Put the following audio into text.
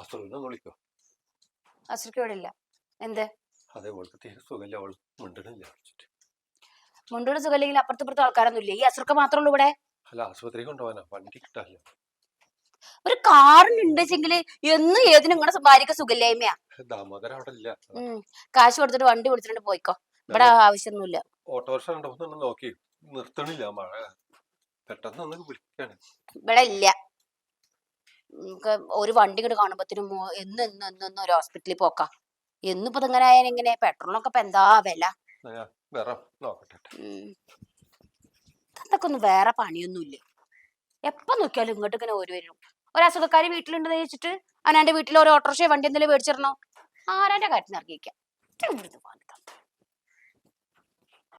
അസുവിനെ വിളിക്കോ. അസുഖം ഇവിടെ ഇല്ല. എന്ത്. മുണ്ടോട് സുഖമില്ലെങ്കിൽ അപ്പുറത്ത് ഇപ്പുറത്ത് ആൾക്കാരൊന്നും ഇല്ല? ഈ അസുഖ മാത്രമേ ഉള്ളൂ ഇവിടെ? അല്ല ആശുപത്രി കൊണ്ടുപോകാനാ. വണ്ടി കിട്ടാനില്ല. ഒരു കാറിനുണ്ടെങ്കിൽ എന്നും ഏതിനും നിങ്ങളുടെ ഭാര്യക്ക് സുഖമില്ലായ്മയാ. ദാമോദരൻ അവിടെ ഇല്ല. കാശ് കൊടുത്തിട്ട് വണ്ടി കൊടുത്തിട്ട് പോയിക്കോ. ഇവിടെ ആവശ്യമൊന്നുമില്ല. ഓട്ടോറിക്ഷ നോക്കി. നിർത്തണില്ല മഴ. പെട്ടെന്ന് ഇവിടെ ഇല്ല. ഒരു വണ്ടി ഇങ്ങോട്ട് കാണുമ്പോഴത്തേനും എന്ന് എന്ന് എന്ന് എന്ന് ഒരു ഹോസ്പിറ്റലിൽ പോക്കാം. എന്നിപ്പോ ഇതിങ്ങനെ ആയാലും എങ്ങനെ പെട്രോളിനൊക്കെ ഇപ്പൊ എന്താ വില? തന്നൊക്കെ ഒന്നും വേറെ പണിയൊന്നുമില്ല. എപ്പൊ നോക്കിയാലും ഇങ്ങോട്ട് ഇങ്ങനെ ഒരു വരും. ഒരു അസുഖക്കാരി വീട്ടിലുണ്ടെന്ന് ചോദിച്ചിട്ട് അവനാന്റെ വീട്ടിൽ ഒരു ഓട്ടോറിക്ഷ വണ്ടി എന്തെങ്കിലും മേടിച്ചിരണോ ആരാന്റെ കാര്യത്തിന് ഇറങ്ങിക്കാം